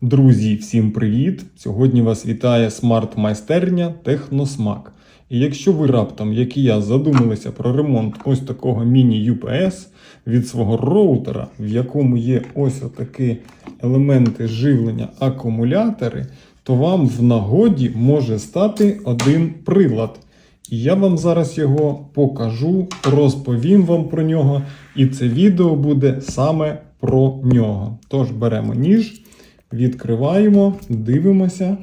Друзі, всім привіт! Сьогодні вас вітає смарт-майстерня Техносмак. І якщо ви раптом, як і я, задумалися про ремонт ось такого міні-UPS від свого роутера, в якому є ось отакі елементи живлення акумулятори, то вам в нагоді може стати один прилад. І я вам зараз його покажу, розповім вам про нього, і це відео буде саме про нього. Тож беремо ніж, відкриваємо, дивимося.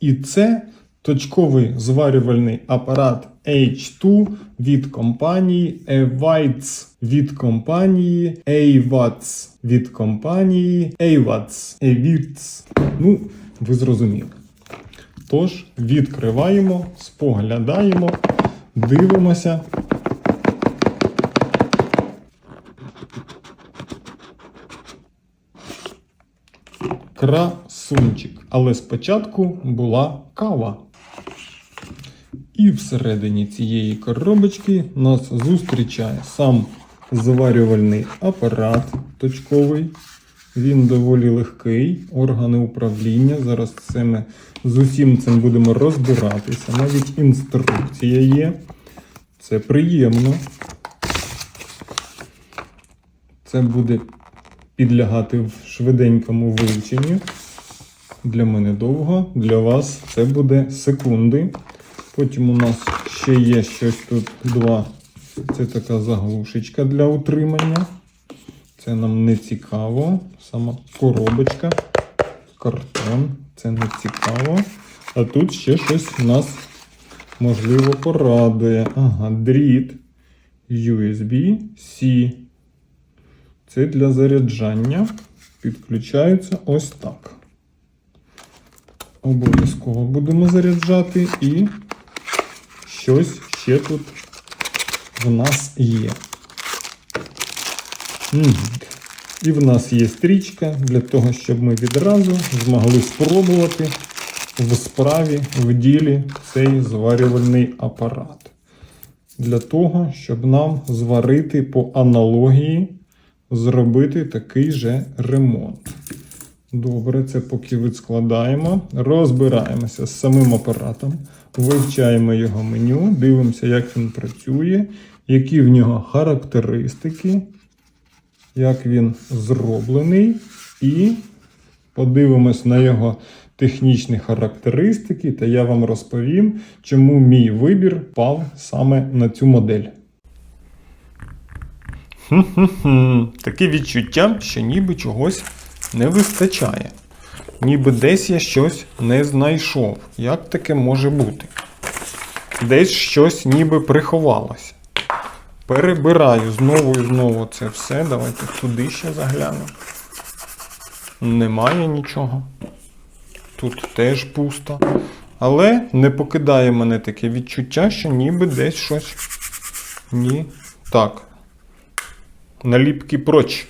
І це точковий зварювальний апарат H2 від компанії Evites, від компанії Avats, від компанії Avats, Avits. Ну, ви зрозуміли. Тож, відкриваємо, споглядаємо, дивимося. Красунчик. Але спочатку була кава. І всередині цієї коробочки нас зустрічає сам зварювальний апарат точковий. Він доволі легкий, органи управління. Зараз це ми з усім цим будемо розбиратися. Навіть інструкція є. Це приємно. Це буде підлягати в швиденькому вивченню. Для мене довго, для вас це буде секунди. Потім у нас ще є щось тут два. Це така заглушечка для утримання. Це нам не цікаво. Сама коробочка, картон. Це не цікаво. А тут ще щось нас можливо порадує. Ага, дріт USB-C. Це для заряджання. Підключається ось так. Обов'язково будемо заряджати і щось ще тут в нас є. І в нас є стрічка для того, щоб ми відразу змогли спробувати в справі, в ділі цей зварювальний апарат. Для того, щоб нам зварити по аналогії, зробити такий же ремонт. Добре, це поки відскладаємо. Розбираємося з самим апаратом, вивчаємо його меню, дивимося, як він працює, які в нього характеристики, як він зроблений, і подивимось на його технічні характеристики, та я вам розповім, чому мій вибір пав саме на цю модель. Хм-хм-хм. Таке відчуття, що ніби чогось не вистачає. Ніби десь я щось не знайшов. Як таке може бути? Десь щось ніби приховалося. Перебираю знову і знову це все. Давайте туди ще заглянемо. Немає нічого. Тут теж пусто. Але не покидає мене таке відчуття, що ніби десь щось. Ні. Так. Наліпки проч.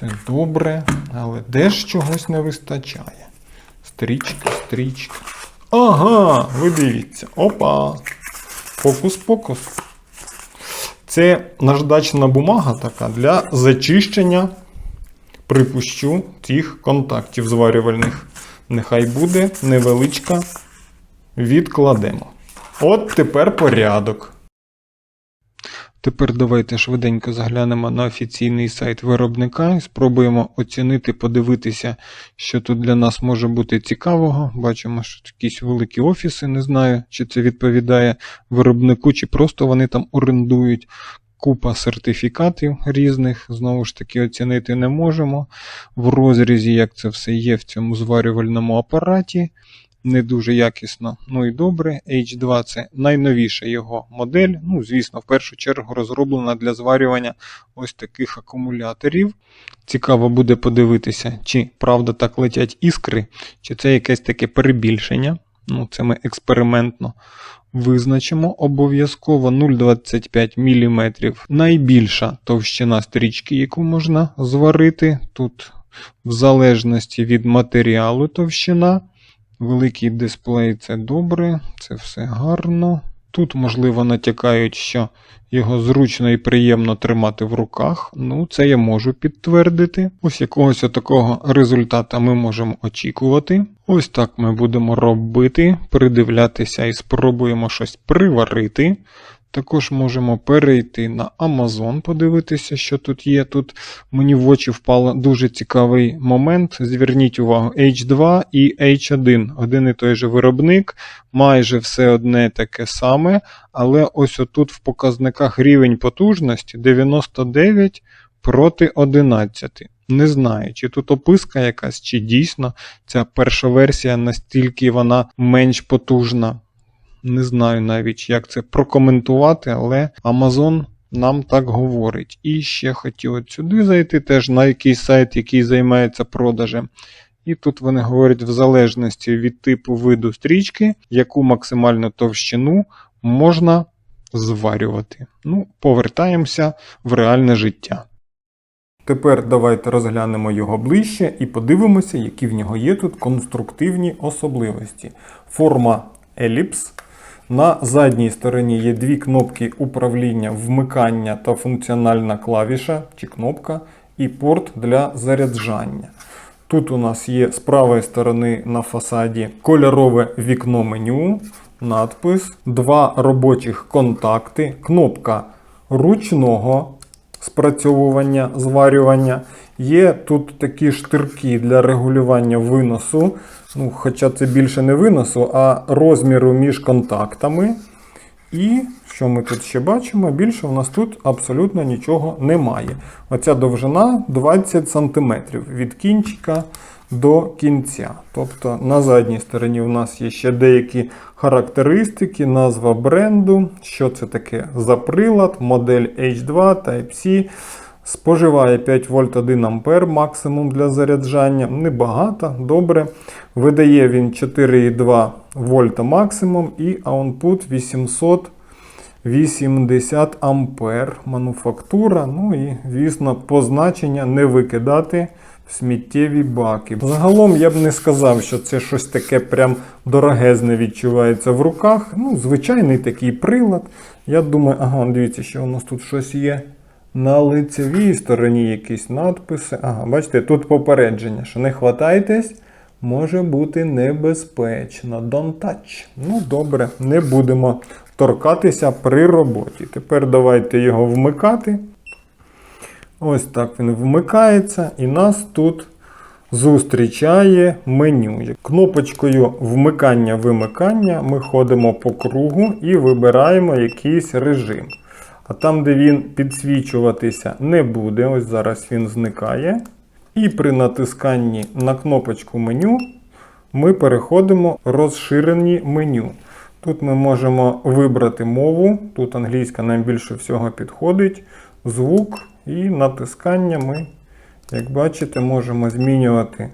Це добре, але де ж чогось не вистачає. Стрічка, стрічка. Ага, ви дивіться. Опа. Фокус-покус. Це наждачна бумага така для зачищення, припущу, цих контактів зварювальних. Нехай буде невеличка. Відкладемо. От тепер порядок. Тепер давайте швиденько заглянемо на офіційний сайт виробника і спробуємо оцінити, подивитися, що тут для нас може бути цікавого. Бачимо, що якісь великі офіси, не знаю, чи це відповідає виробнику, чи просто вони там орендують. Купа сертифікатів різних, знову ж таки, оцінити не можемо. В розрізі, як це все є в цьому зварювальному апараті не дуже якісно. Ну і добре. H2 це найновіша його модель. Ну, звісно, в першу чергу розроблена для зварювання ось таких акумуляторів. Цікаво буде подивитися, чи правда так летять іскри, чи це якесь таке перебільшення. Ну, це ми експериментно визначимо. Обов'язково 0,25 мм. Найбільша товщина стрічки, яку можна зварити. Тут, в залежності від матеріалу, товщина. Великий дисплей це добре, це все гарно. Тут, можливо, натякають, що його зручно і приємно тримати в руках. Ну, це я можу підтвердити. Ось якогось такого результата ми можемо очікувати. Ось так ми будемо робити, придивлятися і спробуємо щось приварити. Також можемо перейти на Amazon, подивитися, що тут є. Тут мені в очі впав дуже цікавий момент. Зверніть увагу, H2 і H1. Один і той же виробник, майже все одне таке саме, але ось отут в показниках рівень потужності 99 проти 11. Не знаю, чи тут описка якась, чи дійсно ця перша версія настільки вона менш потужна. Не знаю навіть, як це прокоментувати, але Amazon нам так говорить. І ще хотів от сюди зайти, теж на якийсь сайт, який займається продажем. І тут вони говорять, в залежності від типу виду стрічки, яку максимальну товщину можна зварювати. Ну, повертаємося в реальне життя. Тепер давайте розглянемо його ближче і подивимося, які в нього є тут конструктивні особливості. Форма еліпс. На задній стороні є дві кнопки управління вмикання та функціональна клавіша чи кнопка, і порт для заряджання. Тут у нас є з правої сторони на фасаді кольорове вікно меню, надпис, два робочих контакти, кнопка ручного спрацьовування, зварювання. Є тут такі штирки для регулювання виносу, ну, хоча це більше не виносу, а розміру між контактами. І що ми тут ще бачимо? Більше у нас тут абсолютно нічого немає. Оця довжина 20 см від кінчика до кінця. Тобто на задній стороні у нас є ще деякі характеристики, назва бренду, що це таке за прилад, модель H2 Type-C. Споживає 5 вольт 1 ампер максимум для заряджання. Небагато, добре. Видає він 4,2 вольта максимум і output 880 ампер. Мануфактура. Ну і, звісно, позначення не викидати в сміттєві баки. Загалом я б не сказав, що це щось таке прям дорогезне відчувається в руках. Ну, Звичайний такий прилад. Я думаю, ага, дивіться, що у нас тут щось є. На лицевій стороні якісь надписи. Ага, бачите, тут попередження, що не хватайтесь, може бути небезпечно. Don't touch. Ну, добре, не будемо торкатися при роботі. Тепер давайте його вмикати. Ось так він вмикається, і нас тут зустрічає меню. Кнопочкою вмикання-вимикання ми ходимо по кругу і вибираємо якийсь режим. А там, де він підсвічуватися не буде, ось зараз він зникає. І при натисканні на кнопочку меню ми переходимо в розширені меню. Тут ми можемо вибрати мову, тут англійська нам більше всього підходить, звук і натискання ми, як бачите, можемо змінювати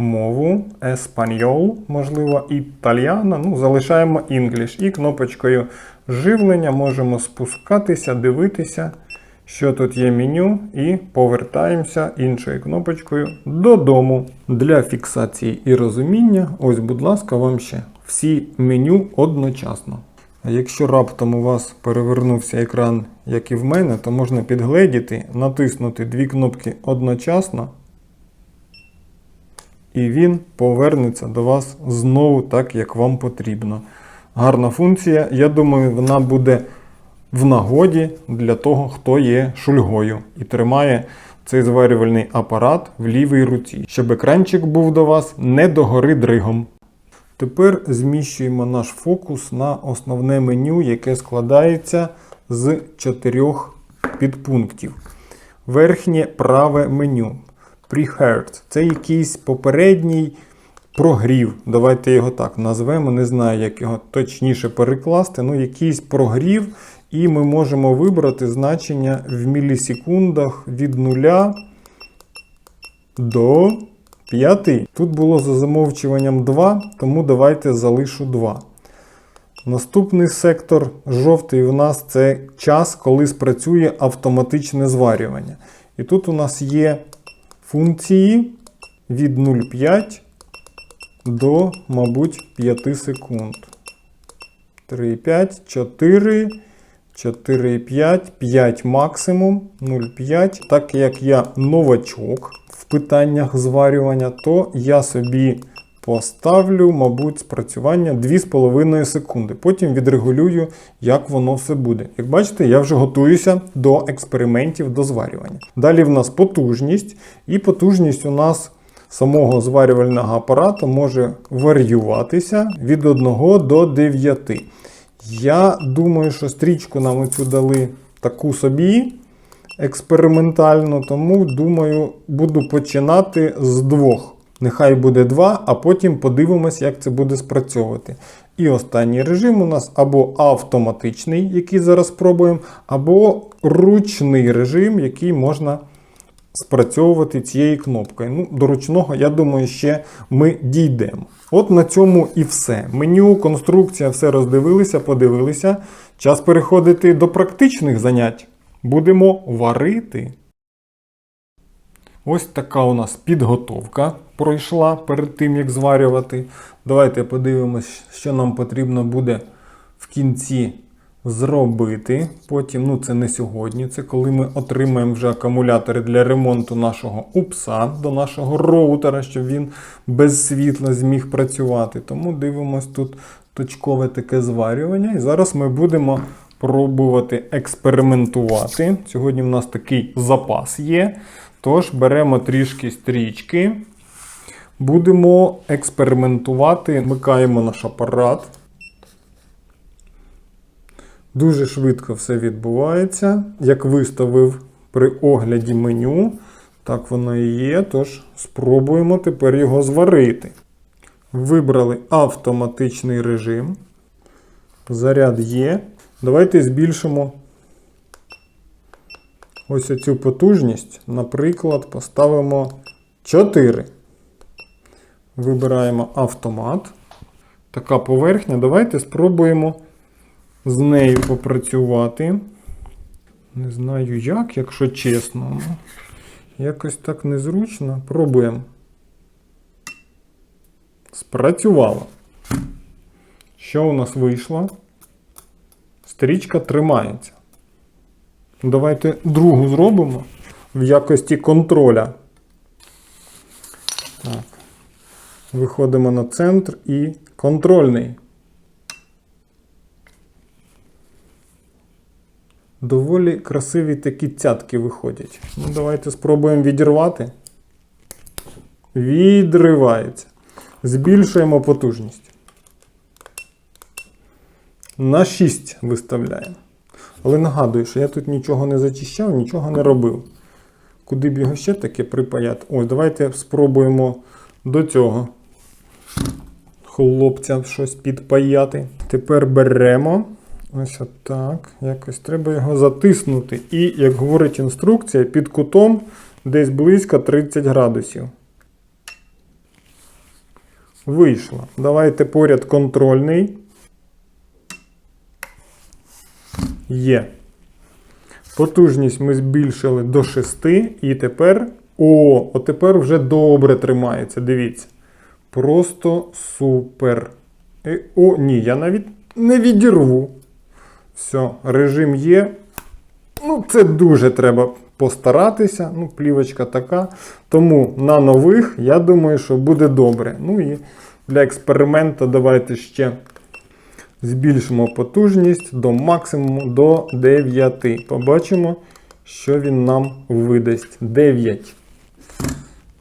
мову, еспаньол, можливо, італіана. Ну, залишаємо English. І кнопочкою живлення можемо спускатися, дивитися, що тут є меню, і повертаємося іншою кнопочкою додому. Для фіксації і розуміння, ось, будь ласка, вам ще всі меню одночасно. А якщо раптом у вас перевернувся екран, як і в мене, то можна підгледіти, натиснути дві кнопки одночасно, і він повернеться до вас знову так, як вам потрібно. Гарна функція, я думаю, вона буде в нагоді для того, хто є шульгою і тримає цей зварювальний апарат в лівій руці, щоб екранчик був до вас не догори дригом. Тепер зміщуємо наш фокус на основне меню, яке складається з чотирьох підпунктів. Верхнє праве меню. Preheard. Це якийсь попередній прогрів. Давайте його так назвемо. Не знаю, як його точніше перекласти. Ну, якийсь прогрів, і ми можемо вибрати значення в мілісекундах від 0 до 5. Тут було за замовчуванням 2, тому давайте залишу 2. Наступний сектор жовтий у нас це час, коли спрацює автоматичне зварювання. І тут у нас є функції від 0,5 до, мабуть, 5 секунд. 3,5, 4, 4,5, 5 максимум, 0,5. Так як я новачок в питаннях зварювання, то я собі поставлю, мабуть, спрацювання 2,5 секунди. Потім відрегулюю, як воно все буде. Як бачите, я вже готуюся до експериментів до зварювання. Далі в нас потужність, і потужність у нас самого зварювального апарату може варіюватися від 1 до 9. Я думаю, що стрічку нам оцю дали таку собі експериментальну, тому думаю, буду починати з двох. Нехай буде два, а потім подивимось, як це буде спрацьовувати. І останній режим у нас або автоматичний, який зараз спробуємо, або ручний режим, який можна спрацьовувати цією кнопкою. Ну, до ручного, я думаю, ще ми дійдемо. От на цьому і все. Меню, конструкція, все роздивилися, подивилися. Час переходити до практичних занять. Будемо варити. Ось така у нас підготовка пройшла перед тим, як зварювати. Давайте подивимось, що нам потрібно буде в кінці зробити. Потім, ну це не сьогодні, це коли ми отримаємо вже акумулятори для ремонту нашого упса до нашого роутера, щоб він без світла зміг працювати. Тому дивимось тут точкове таке зварювання. І зараз ми будемо пробувати експериментувати. Сьогодні в нас такий запас є. Тож беремо трішки стрічки. Будемо експериментувати. Вмикаємо наш апарат. Дуже швидко все відбувається. Як виставив при огляді меню, так воно і є. Тож спробуємо тепер його зварити. Вибрали автоматичний режим. Заряд є. Давайте збільшимо ось цю потужність. Наприклад, поставимо 4. Вибираємо автомат. Така поверхня. Давайте спробуємо з нею попрацювати. Не знаю як, якщо чесно. Якось так незручно. Пробуємо. Спрацювало. Що у нас вийшло? Стрічка тримається. Давайте другу зробимо в якості контроля. Так. Виходимо на центр і контрольний. Доволі красиві такі цятки виходять. Ну, давайте спробуємо відірвати. Відривається. Збільшуємо потужність. На 6 виставляємо. Але нагадую, що я тут нічого не зачищав, нічого не робив. Куди б його ще таке припаяти? Ось, давайте спробуємо до цього хлопця щось підпаяти. Тепер беремо. Ось отак. Якось треба його затиснути. І, як говорить інструкція, під кутом десь близько 30 градусів. Вийшло. Давайте поряд контрольний. Є. Потужність ми збільшили до 6 і тепер. О, от тепер вже добре тримається. Дивіться. Просто супер. Е, О, ні, я навіть не відірву. Все, режим є. Ну, це дуже треба постаратися. Ну, плівочка така. Тому на нових, я думаю, що буде добре. Ну і для експерименту давайте ще збільшимо потужність до максимуму до 9. Побачимо, що він нам видасть. 9.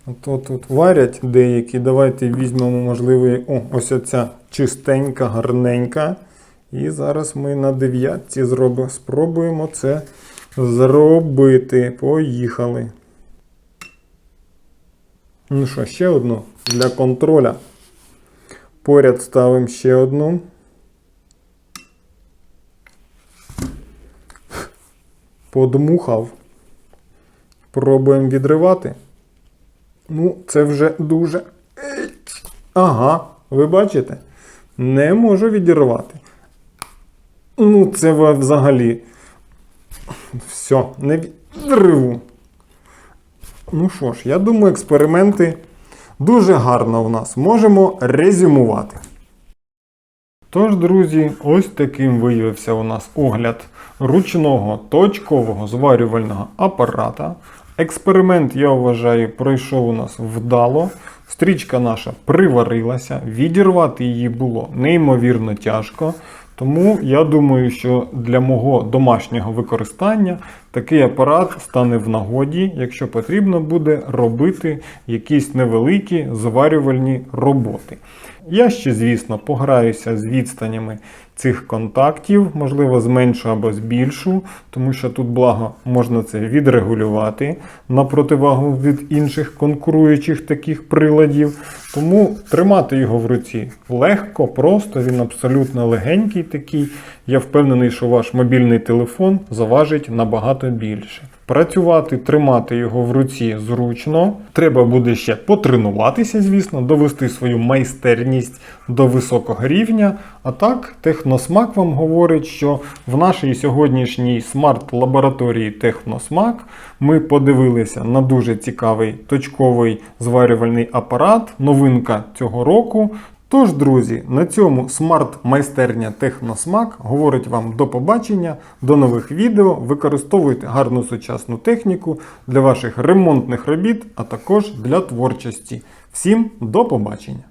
Ото тут варять деякі. Давайте візьмемо, можливо, о, ось оця чистенька, гарненька. І зараз ми на дев'ятці зробимо. Спробуємо це зробити. Поїхали. Ну що, ще одну для контроля. Поряд ставимо ще одну. Подмухав. Пробуємо відривати. Ну, це вже дуже. Ага, ви бачите? Не можу відірвати. Ну, це взагалі. Все, не відриву. Ну що ж, я думаю, експерименти дуже гарно в нас. Можемо резюмувати. Тож, друзі, ось таким виявився у нас огляд ручного точкового зварювального апарата. Експеримент, я вважаю, пройшов у нас вдало. Стрічка наша приварилася, відірвати її було неймовірно тяжко. Тому я думаю, що для мого домашнього використання такий апарат стане в нагоді, якщо потрібно буде робити якісь невеликі зварювальні роботи. Я ще, звісно, пограюся з відстанями цих контактів, можливо, зменшу або збільшу, тому що тут благо можна це відрегулювати на противагу від інших конкуруючих таких приладів. Тому тримати його в руці легко, просто, він абсолютно легенький такий. Я впевнений, що ваш мобільний телефон заважить набагато більше. Працювати, тримати його в руці зручно. Треба буде ще потренуватися, звісно, довести свою майстерність до високого рівня. А так, техносмак вам говорить, що в нашій сьогоднішній смарт-лабораторії Техносмак ми подивилися на дуже цікавий точковий зварювальний апарат, новинка цього року. Тож, друзі, на цьому смарт-майстерня Техносмак говорить вам до побачення, до нових відео. Використовуйте гарну сучасну техніку для ваших ремонтних робіт, а також для творчості. Всім до побачення!